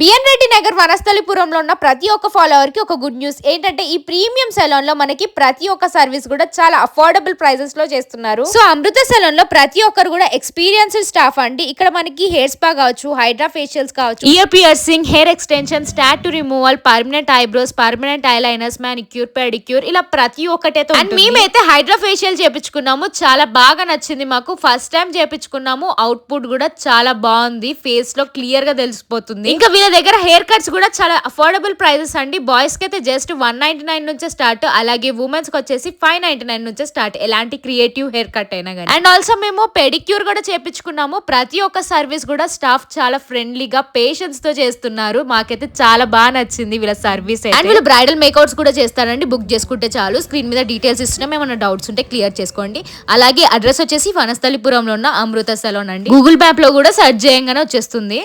B N Reddy Nagar వనస్థలిపురంలో ఉన్న ప్రతి ఒక్క ఫాలోవర్కి ఒక గుడ్ న్యూస్ ఏంటంటే ఈ ప్రీమియం సెలూన్లో మనకి ప్రతి ఒక్క సర్వీస్ కూడా చాలా అఫోర్డబుల్ ప్రైసెస్లో చేస్తున్నారు. సో అమృత సెలూన్లో ప్రతి ఒక్కరు కూడా ఎక్స్పీరియన్స్డ్ స్టాఫ్ అండి. ఇక్కడ మనకి హెయిర్ స్పా కావచ్చు హైడ్రా ఫేషియల్స్ కావచ్చు. Ear piercing hair extension start removal permanent eyebrows permanent eyeliners manicure pedicure ఇలా ప్రతి ఒక్కటైతే అండ్ మేమైతే హైడ్రా ఫేషియల్ చేపించుకున్నాము. చాలా బాగా నచ్చింది మాకు. First time చేపించుకున్నాము. అవుట్పుట్ కూడా చాలా బాగుంది. ఫేస్లో క్లియర్గా తెలిసిపోతుంది. ఇంకా వీళ్ళ దగ్గర హెయిర్ కట్స్ కూడా చాలా అఫోర్డబుల్ ప్రైజెస్ అండి. బాయ్స్కి అయితే జస్ట్ వన్ నైన్టీ నైన్ నుంచే స్టార్ట్ అలాగే ఉమెన్స్కి వచ్చేసి ఫైవ్ నైన్టీ నైన్ నుంచే స్టార్ట్ ఎలాంటి క్రియేటివ్ హెయిర్ కట్ అయినా కానీ అండ్ ఆల్సో మేము పెడిక్యూర్ కూడా చేపించుకున్నాము. ప్రతి ఒక్క సర్వీస్ కూడా స్టాఫ్ చాలా ఫ్రెండ్లీగా పేషెన్స్తో చేస్తున్నారు. మాకైతే చాలా బాగా నచ్చింది వీళ్ళ సర్వీస్ అండ్ వీళ్ళు బ్రైడల్ మేకౌట్స్ కూడా చేస్తారండి. బుక్ చేసుకుంటే చాలు. స్క్రీన్ మీద డీటెయిల్స్ ఇస్తున్నాం. ఏమైనా డౌట్స్ ఉంటే క్లియర్ చేసుకోండి. అలాగే అడ్రస్ వచ్చేసి వనస్థలిపురంలో ఉన్న అమృత సెలోన్ అండి. గూగుల్ మ్యాప్లో కూడా సెర్చ్ చేయంగానే వచ్చేస్తుంది.